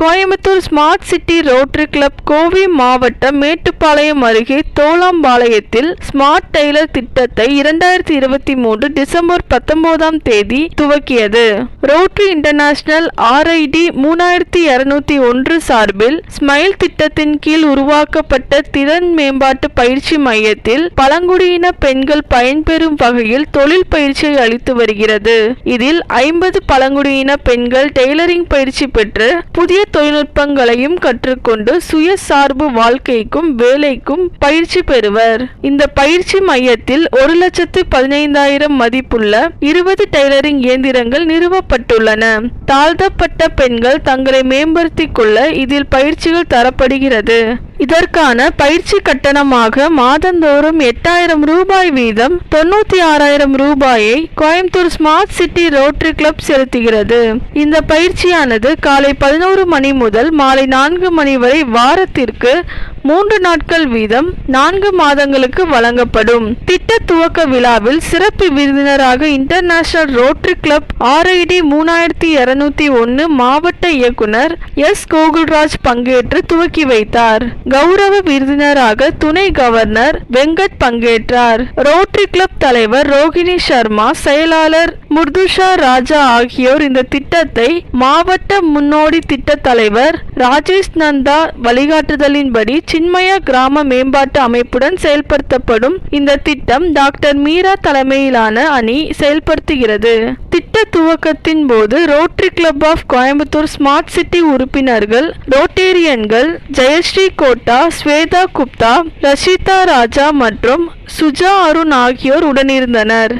Coimbatore smart city rotary club Kovai மாவட்டம் மேட்டுப்பாளையம் அருகே தோளாம்பாளையத்தில் smart Taylor திட்டத்தை இரண்டாயிரத்தி இருபத்தி மூன்று டிசம்பர் பத்தொன்பதாம் தேதி துவக்கியது. ரோட்டரி இன்டர்நேஷனல் ஆர்ஐடி மூணாயிரத்தி இருநூத்தி ஒன்று சார்பில் ஸ்மைல் திட்டத்தின் கீழ் உருவாக்கப்பட்ட திறன் மேம்பாட்டு பயிற்சி மையத்தில் பழங்குடியின பெண்கள் பயன்பெறும் வகையில் தொழில் பயிற்சியை அளித்து வருகிறது. இதில் ஐம்பது பழங்குடியின பெண்கள் டெய்லரிங் பயிற்சி பெற்று புதிய தொழில்நுட்பங்களையும் கற்றுக்கொண்டு சுயசார்பு வாழ்க்கைக்கும் வேலைக்கும் பயிற்சி பெறுவர். இந்த பயிற்சி மையத்தில் ஒரு லட்சத்து பதினைந்தாயிரம் மதிப்புள்ள இருபது டெய்லரிங் இயந்திரங்கள் நிறுவப்பட்டுள்ளன. தாழ்த்தப்பட்ட பெண்கள் தங்களை மேம்படுத்திக் கொள்ள இதில் பயிற்சிகள் தரப்படுகிறது. இதற்கான பயிற்சி கட்டணமாக மாதந்தோறும் எட்டாயிரம் ரூபாய் வீதம் தொண்ணூத்தி ஆறாயிரம் ரூபாயை Coimbatore smart city rotary club செலுத்துகிறது. இந்த பயிற்சியானது காலை பதினோரு மணி முதல் மாலை நான்கு மணி வரை வாரத்திற்கு மூன்று நாட்கள் வீதம் நான்கு மாதங்களுக்கு வழங்கப்படும். திட்ட துவக்க விழாவில் சிறப்பு விருந்தினராக இன்டர்நேஷனல் ரோட்டரி கிளப் ஆர்ஐடி மூணாயிரத்தி இருநூத்தி ஒன்னு மாவட்ட இயக்குனர் எஸ். கோகுல்ராஜ் பங்கேற்று துவக்கி வைத்தார். கௌரவ விருந்தினராக துணை கவர்னர் வெங்கட் பங்கேற்றார். ரோட்டரி கிளப் தலைவர் ரோகிணி சர்மா செயலாளர் முர்துஷா ராஜா ஆகியோர் இந்த திட்டத்தை மாவட்ட முன்னோடி திட்ட தலைவர் ராஜேஷ் நந்தா வழிகாட்டுதலின்படி சின்மயா கிராம மேம்பாட்டு அமைப்புடன் செயல்படுத்தப்படும் இந்த திட்டம் டாக்டர் மீரா தலைமையிலான அணி செயல்படுத்துகிறது. திட்ட துவக்கத்தின் போது rotary club of Coimbatore smart city உறுப்பினர்கள் ரோட்டேரியன்கள் ஜெயஸ்ரீ கோட்டா ஸ்வேதா குப்தா ரஷிதா ராஜா மற்றும் சுஜா அருண் ஆகியோர் உடனிருந்தனர்.